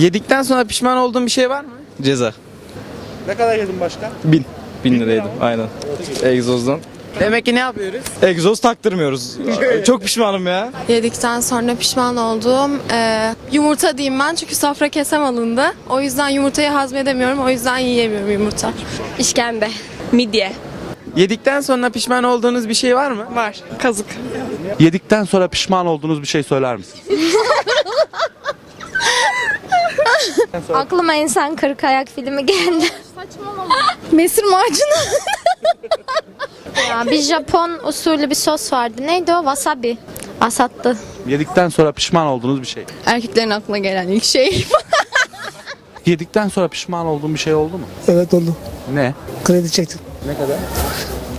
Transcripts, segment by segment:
Yedikten sonra pişman olduğun bir şey var mı? Ceza. Ne kadar yedin başka? Bin. Bin liraydı. Aynen. Egzozdan. Demek ki ne yapıyoruz? Egzoz taktırmıyoruz. Çok pişmanım ya. Yedikten sonra pişman olduğum e, yumurta diyeyim ben çünkü safra kesem alındı. O yüzden yumurtayı hazmedemiyorum. O yüzden yiyemiyorum yumurta. İşkembe. Midye. Yedikten sonra pişman olduğunuz bir şey var mı? Var. Kazık. Yedikten sonra pişman olduğunuz bir şey söyler misin? Aklıma insan kırık ayak filmi geldi. Mesir macunu. Ya bir Japon usulü bir sos vardı. Neydi o? Wasabi. Asattı. Yedikten sonra pişman olduğunuz bir şey. Erkeklerin aklına gelen ilk şey. Yedikten sonra pişman olduğun bir şey oldu mu? Evet oldu. Ne? Kredi çektim. Ne kadar?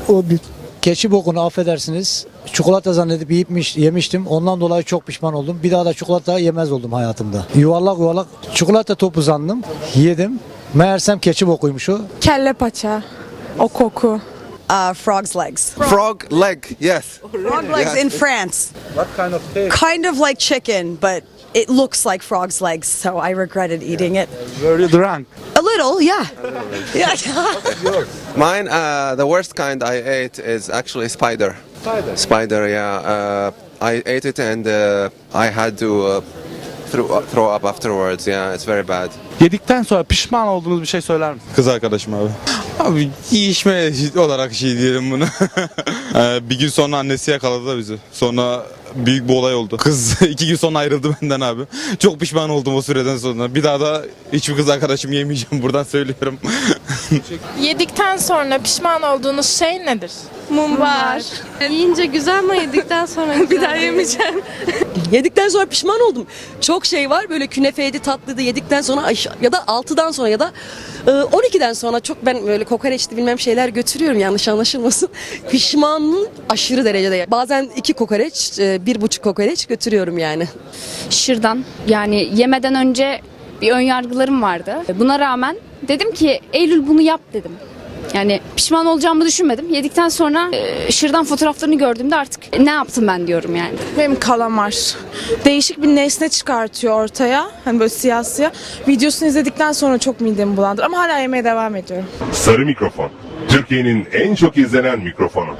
O bir. Keçi bokunu affedersiniz. Çikolata zannedip yiyipmiş, yemiştim. Ondan dolayı çok pişman oldum. Bir daha da çikolata yemez oldum hayatımda. Yuvarlak yuvarlak çikolata topu zandım. Yedim. Meğersem keçi bokuymuş o. Kelle paça. O koku. Uh, frog's legs. Frog leg, yes. Frog legs in France. What kind of taste? Kind of like chicken, but it looks like frog's legs, so I regretted eating it. Were you drunk? A little, yeah. yeah. Mine, uh, the worst kind I ate is actually spider. Spider. Spider, yeah. Uh, I ate it and uh, I had to uh, throw, throw up afterwards. Yeah, it's very bad. Yedikten sonra pişman olduğunuz bir şey söyler misin? Kız arkadaşım abi. Abi yiyişme olarak şey diyelim bunu. Ee, bir gün sonra annesi yakaladı da bizi. Sonra büyük bir olay oldu. Kız iki gün sonra ayrıldı benden abi. Çok pişman oldum o süreden sonra. Bir daha da hiçbir kız arkadaşım yemeyeceğim buradan söylüyorum. Yedikten sonra pişman olduğunuz şey nedir? Mumbar. Yiyince güzel mi yedikten sonra Bir daha yemeyeceğim. Yedikten sonra pişman oldum. Çok şey var böyle künefeydi tatlıydı yedikten sonra ya da 6'dan sonra ya da e, 12'den sonra çok ben böyle kokoreçli bilmem şeyler götürüyorum yanlış anlaşılmasın. Pişmanım aşırı derecede. Bazen iki kokoreç, e, bir buçuk kokoreç götürüyorum yani. Şırdan. Yani yemeden önce bir ön yargılarım vardı. Buna rağmen dedim ki Eylül bunu yap dedim. Yani pişman olacağımı düşünmedim. Yedikten sonra e, şırdan fotoğraflarını gördüğümde artık ne yaptım ben diyorum yani. Benim kalamar. Değişik bir nesne çıkartıyor ortaya. Hani böyle siyah siyah. Videosunu izledikten sonra çok midemi bulandır. Ama hala yemeye devam ediyorum. Sarı Mikrofon. Türkiye'nin en çok izlenen mikrofonu.